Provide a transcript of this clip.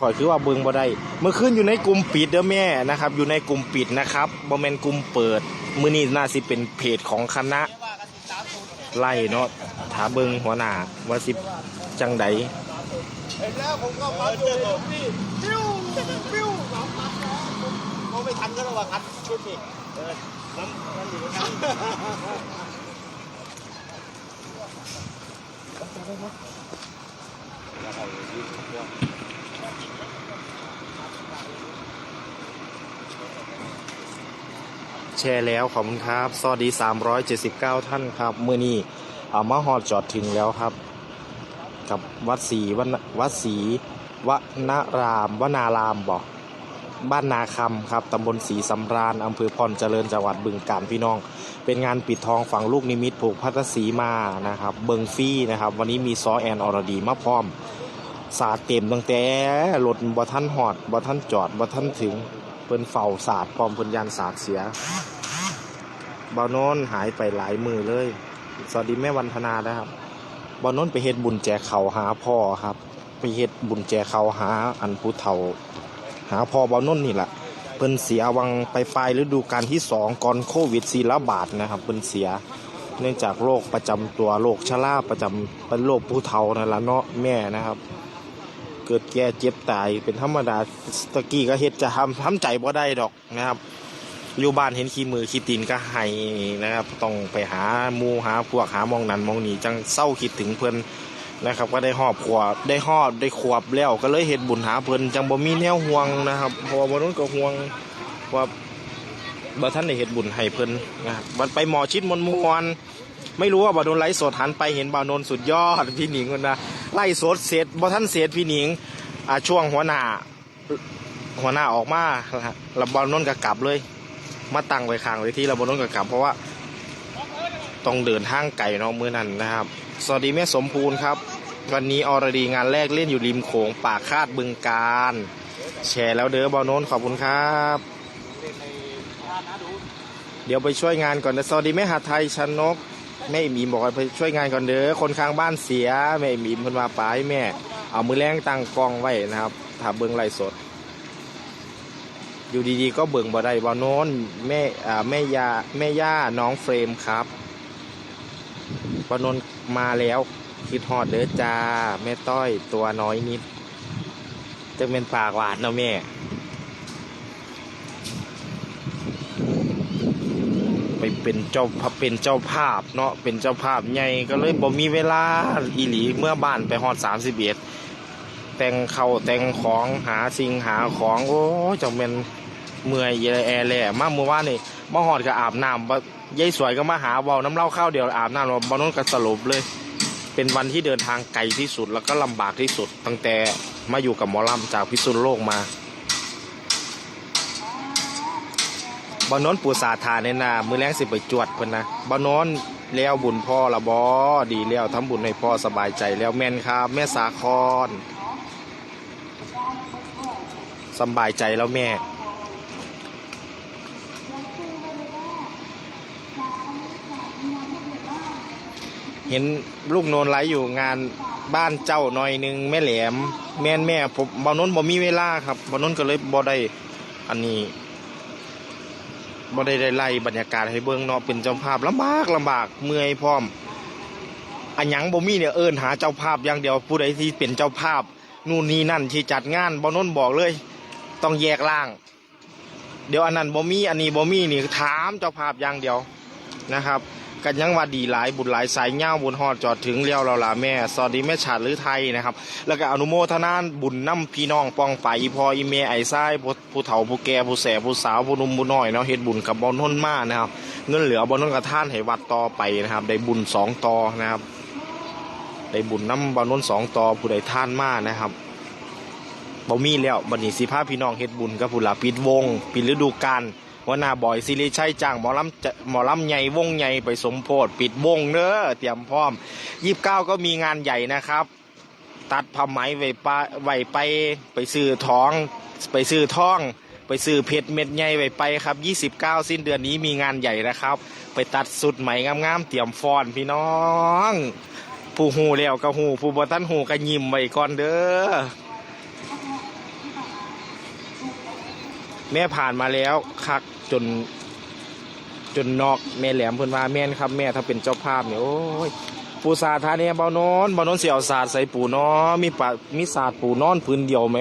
ขอยคือว่าเบิ่งบ่ได้เมื่อคืนอยู่ในกลุ่มปิดเด้อแม่นะครับ อยู่ในกลุ่มปิดนะครับบ่แม่นกลุ่มเปิด มื้อนี้น่าสิเป็นเพจของคณะ ไล่เนาะถาเบิ่งหัวหน้าว่าสิจังใดเห็นแล้วผมก็ปั๊มอยู่พี่ปิ้วปิ้วสองพันเขาไม่ทันก็ระวังคัดชุดนี่เออมันมันอยู่นะ แชร์แล้วขอบคุณครับสวัสดี 379 ท่านครับเมื้อนี้เอามาฮอดจอดถึงแล้วครับ กับวัดศรีวัดวัดศรีวนารามวนารามบอกบ้านนาคำครับตำบลศรีสำราญอำเภอพรเจริญจังหวัดบึงกาฬพี่น้อง เป็นงานปิดทองฝังลูกนิมิตผูกพัทสีมานะครับ เบิงฟรี่นะครับ วันนี้มีซอแอนอรดีมาพร้อม สาเต็มตั้งแต่รถบ่ท่านหอดบ่ท่านจอดบ่ท่านถึง พิ่นเฝ้าสาดพร้อมเพิ่นยันสาดเสียบ่าวโนนหายไปหลายมือเลย สวัสดีแม่วันธนานะครับบ่าวโนนไปเฮ็ดบุญแจกเขาหาพ่อครับ ไปเฮ็ดบุญแจกเขาหาอันผู้เฒ่า หาพ่อบ่าวโนนนี่แหละเพิ่นเสียวังไปปลายฤดูกาลที่สองก่อนโควิดสีระบาดนะครับเพิ่นเสีย เนื่องจากโรคประจำตัวโรคชราประจำเป็นโรคผู้เฒ่านั่นละเนาะแม่นะครับ เกิดแก่เจ็บตายเป็นธรรมดาตะกี้ก็เฮ็ดจะทำทำใจบ่ได้ดอกนะครับ อยู่บ้านเห็นขี้มือขี้ตีนก็ให้นะครับ ต้องไปหาหมูหาพวกหามองนั้นมองนี้จังเศร้าคิดถึงเพิ่นนะครับ ก็ได้หอบขวบได้หอบได้ขวบแล้วก็เลยเฮ็ดบุญหาเพิ่นจังบ่มีแนวห่วงนะครับเพราะว่าบ่นั้นก็ห่วงว่าบ่ท่านได้เฮ็ดบุญให้เพิ่นนะครับมันไปหมอชิดมนมวนไม่รู้ว่าบ่โดนไลฟ์สดหันไปเห็นบ่าวนน์สุดยอดพี่หนิงคนนะ ไล่สดเสร็จบ่ท่านเสร็จพี่หนิงอ่าช่วงหัวหน้า หัวหน้าออกมาแล้วบ่านนท์ก็กลับเลย มาตั้งไว้ข้างไว้ที่ราบนรถกับกลับ เพราะว่าต้องเดินทางไกลเนาะมือนั้นนะครับ สวัสดีแม่สมภูนครับ วันนี้ออรดีงานแรกเล่นอยู่ริมโขงปากคาดบึงการ แชร์แล้วเด้อบอลโนนขอบคุณครับเดี๋ยวไปช่วยงานก่อนนะสวัสดีแม่หาไทยชนก แม่มอิมบอกว่าไปช่วยงานก่อนเด้อคนข้างบ้านเสียแม่มอิมเพิ่นมาป้าให้แม่ เอามือแรงตั้งกล้องไว้นะครับถ้าเบิ่งไลฟ์สด อยู่ดีๆก็เบิ่งบ่ได้บ่โน้นแม่อ่าแม่ยาแม่ย่าน้องเฟรมครับบ่โนนมาแล้วคิดฮอดเด้อจ้าแม่ต้อยตัวน้อยนิดจะเป็นปากหวานเนาะแม่ ไปเป็นเจ้าเป็นเจ้าภาพเนาะเป็นเจ้าภาพใหญ่ก็เลยบ่มีเวลาอีหลีเมื่อบ้านไปฮอด31แต่งเขาแต่งของหาสิ่งหาของโอ้จังเป็นเมื่อยเยแอแหล่มาเมื่อวานนี่มาหอดก็อาบน้ำยายสวยก็มาหาเบาน้ำเหล้าข้าวเดียวอาบน้ำแล้วบานนก็สลบเลย เป็นวันที่เดินทางไกลที่สุดแล้วก็ลำบากที่สุด ตั้งแต่มาอยู่กับหมอลำจากพิษณุโลกมา บานนปูสาธาเนี่ยนะมือแรงสิไปจวดเพิ่นนะบานนแล้วบุญพ่อละบอดีแล้วทำบุญให้พ่อสบายใจแล้วแม่นครับแม่สาครสบายใจแล้วแม่เห็นลูกโนนไลอยู่งานบ้านเจ้าหน่อยนึงแม่แหลม แม่นแม่ผมบานนนบ่มีเวลาครับบานนนก็เลยบ่ได้อันนี้ บ่ได้ได้ไล่บรรยากาศให้เบิ่งเนาะเป็นเจ้าภาพลำบากลำบากเมื่อยพร้อมอันหยังบ่มีเนี่ยเอิ้นหาเจ้าภาพอย่างเดียวผู้ใดที่เป็นเจ้าภาพนู่นนี่นั่นที่จัดงานบ่นนนบอกเลย ต้องแยกล่าง เดี๋ยวอันนั้นบ่มีอันนี้บ่มีนี่ถามเจ้าภาพอย่างเดียวนะครับ กันยังว่าดีหลายบุญหลายสายเง่าบุญหอดจอดถึงเลี้ยวเราล่ะแม่สวัสดีแม่ฉาดหรือไทยนะครับ แล้วก็อนุโมทนานบุญน้ำพี่น้องปองไปอีพออีเมไอไส้ผู้ผู้เฒ่าผู้แก่ผู้แสผู้สาวผู้นุ่มผู้น้อยเนาะเฮ็ดบุญกับบอลน้นมานะครับ เงินเหลือบอลน้นกับท่านให้วัดต่อไปนะครับ ได้บุญสองต่อนะครับได้บุญน้ำบอลน้นสองต่อผู้ใดท่านมานะครับบ่มีแล้วบัดนี้สิพาพี่น้องเฮ็ดบุญกับผู้หลักปิดวงปิดฤดูกาล หัวหน้าบอยสิริชัยจ้างหมอลำจะหมอลำใหญ่วงใหญ่ไปสมโพธปิดวงเด้อเตรียมพร้อมยี่สิบเก้าก็มีงานใหญ่นะครับ ตัดผ้าไหมไว้ปะไว้ไปไปซื้อท้องไปซื้อท่องไปซื้อเพชรเม็ดใหญ่ไว้ไปครับ 29 สิ้นเดือนนี้มีงานใหญ่นะครับ ไปตัดสุดไหมงามๆเตรียมฟอนพี่น้อง ผู้หูแล้วก็หูผู้บ่ทันหูก็ยิ้มไว้ก่อนเด้อ แม่ผ่านมาแล้วคักจน จนนอกแม่แหลมเพิ่นว่าแม่นครับแม่ถ้าเป็นเจ้าภาพเนี่ยโอ้ยปูสาทาเนี่ยเบานอนเบานอนเสียวสาดใส่ปูนอมีปะมีสาดปูนอนพื้นเดียวไหม